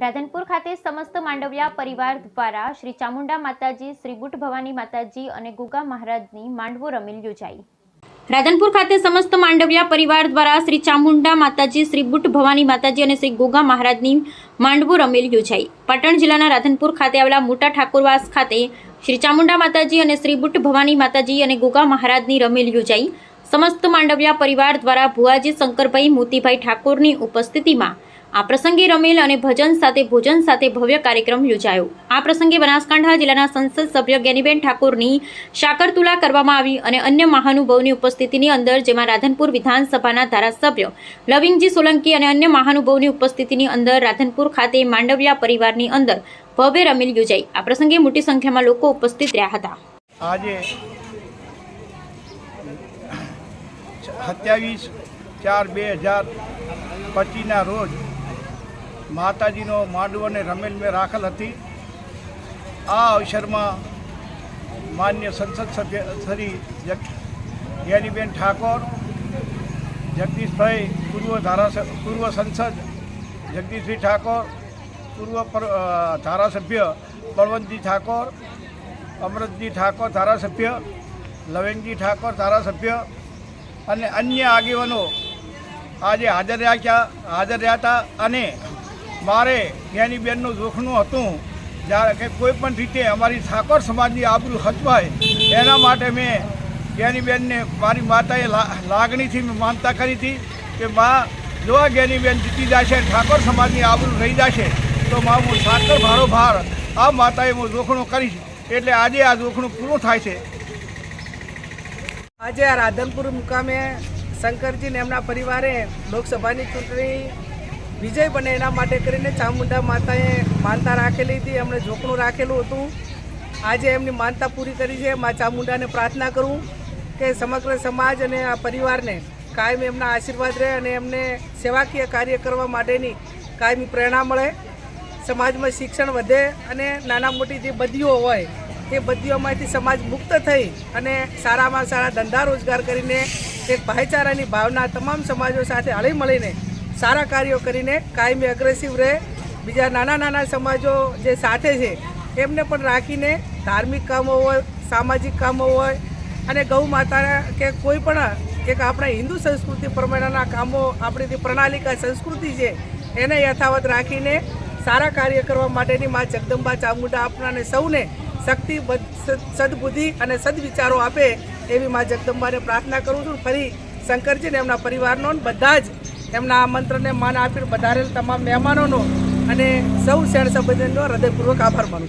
રાધનપુર ખાતે સમસ્ત માંડવિયા પરિવાર દ્વારા શ્રી ચામુંડા માતાજી, શ્રી બુટ ભવાની માતાજી અને ગુગા મહારાજની માંડવો રમેલ યોજાઈ. રાધનપુર ખાતે સમસ્ત માંડવિયા પરિવાર દ્વારા શ્રી ચામુંડા માતાજી, શ્રી બુટ ભવાની માતાજી અને શ્રી ગોગા મહારાજની માંડવો રમેલ યોજાઈ. પાટણ જિલ્લાના રાધનપુર ખાતે આવેલા મોટા ઠાકોરવાસ ખાતે શ્રી ચામુંડા માતાજી અને શ્રી બુટ ભવાની માતાજી અને ગોગા મહારાજની રમેલ યોજાઈ. સમસ્ત માંડવિયા પરિવાર દ્વારા ભુવાજી શંકરભાઈ મોતીભાઈ ઠાકોરની ઉપસ્થિતિમાં આ પ્રસંગે રમેલ અને ભજન સાથે ભોજન સાથે ભવ્ય કાર્યક્રમ યોજાયો. આ પ્રસંગે બનાસકાંઠા જિલ્લાના સંસદ સભ્ય જ્ઞાનીબેન ઠાકોરની શાકરતુલા કરવામાં આવી અને અન્ય મહાનુભાવની ઉપસ્થિતિની અંદર, જેમાં રાધનપુર વિધાનસભાના ધારાસભ્ય લવિંગજી સોલંકી અને અન્ય મહાનુભાવની ઉપસ્થિતિની અંદર, રાધનપુર ખાતે માંડવિયા પરિવારની અંદર ભવ્ય રમેલ યોજાઈ. આ પ્રસંગે મોટી સંખ્યામાં લોકો ઉપસ્થિત રહ્યા હતા. આજે ચાર બે હજાર પચીસના રોજ માતાજીનો માંડવ અને રમેલ મેં રાખલ હતી. આ અવસરમાં માન્ય સંસદ સભ્ય શ્રી જ્ઞાનીબેન ઠાકોર, જગદીશભાઈ પૂર્વ ધારાસભ્ય પૂર્વ સંસદ જગદીશભાઈ ઠાકોર, પૂર્વ પર- ધારાસભ્ય બળવંતજી ઠાકોર અમૃતજી ઠાકોર ધારાસભ્ય, લવેનજી ઠાકોર ધારાસભ્ય અને અન્ય આગેવાનો આજે હાજર રહ્યા હાજર રહ્યા હતા અને મારે જ્ઞાનીબેનનું જોખણું હતું. જ્યારે કે કોઈપણ રીતે અમારી ઠાકોર સમાજની આબરૂ હચવાય, એના માટે મેં જ્ઞાનીબેનને મારી માતાએ લાગણીથી મેં માનતા કરી હતી કે મા, જો આ જ્ઞાનીબેન જીતી જશે, ઠાકોર સમાજની આબરૂ રહી જશે, તો મા, હું સાકર ભારો ભાર આ માતાએ હું જોખણું કરીશ. એટલે આજે આ જોખણું પૂરું થાય છે. આજે આ રાધનપુર મુકામે શંકરજી ને એમના પરિવારે લોકસભાની ચૂંટણી વિજય બને એના માટે કરીને ચામુંડા માતાએ માનતા રાખેલી હતી. એમણે જોખણું રાખેલું હતું. આજે એમની માનતા પૂરી કરી છે. મા ચામુંડાને પ્રાર્થના કરું કે સમગ્ર સમાજ અને આ પરિવારને કાયમ એમના આશીર્વાદ રહે અને એમને સેવાકીય કાર્ય કરવા માટેની કાયમી પ્રેરણા મળે. સમાજમાં શિક્ષણ વધે અને નાના મોટી જે બદીઓ હોય, એ બદીઓમાંથી સમાજ મુક્ત થઈ અને સારામાં સારા ધંધા રોજગાર કરીને એક ભાઈચારાની ભાવના તમામ સમાજો સાથે હળી મળીને સારા કાર્યો કરીને કાયમી અગ્રેસિવ રહે. બીજા નાના નાના સમાજો જે સાથે છે, એમને પણ રાખીને ધાર્મિક કામો હોય, સામાજિક કામો હોય અને ગૌ માતા કે કોઈ પણ એક આપણા હિન્દુ સંસ્કૃતિ પ્રમાણેના કામો આપણી પ્રણાલિકા સંસ્કૃતિ છે, એને યથાવત રાખીને સારા કાર્ય કરવા માટેની મા જગદંબા ચામુંડા આપણાને સૌને શક્તિ બદ- સદ- સદબુદ્ધિ અને સદવિચારો આપે એવી મા જગદંબાને પ્રાર્થના કરું છું. ફરી શંકરજીને એમના પરિવારનો બધા જ એમના આમંત્રણને માન આપીને વધારેલ તમામ મહેમાનોનો અને સૌ શેણ સંબંધીનો હૃદયપૂર્વક આભાર માનું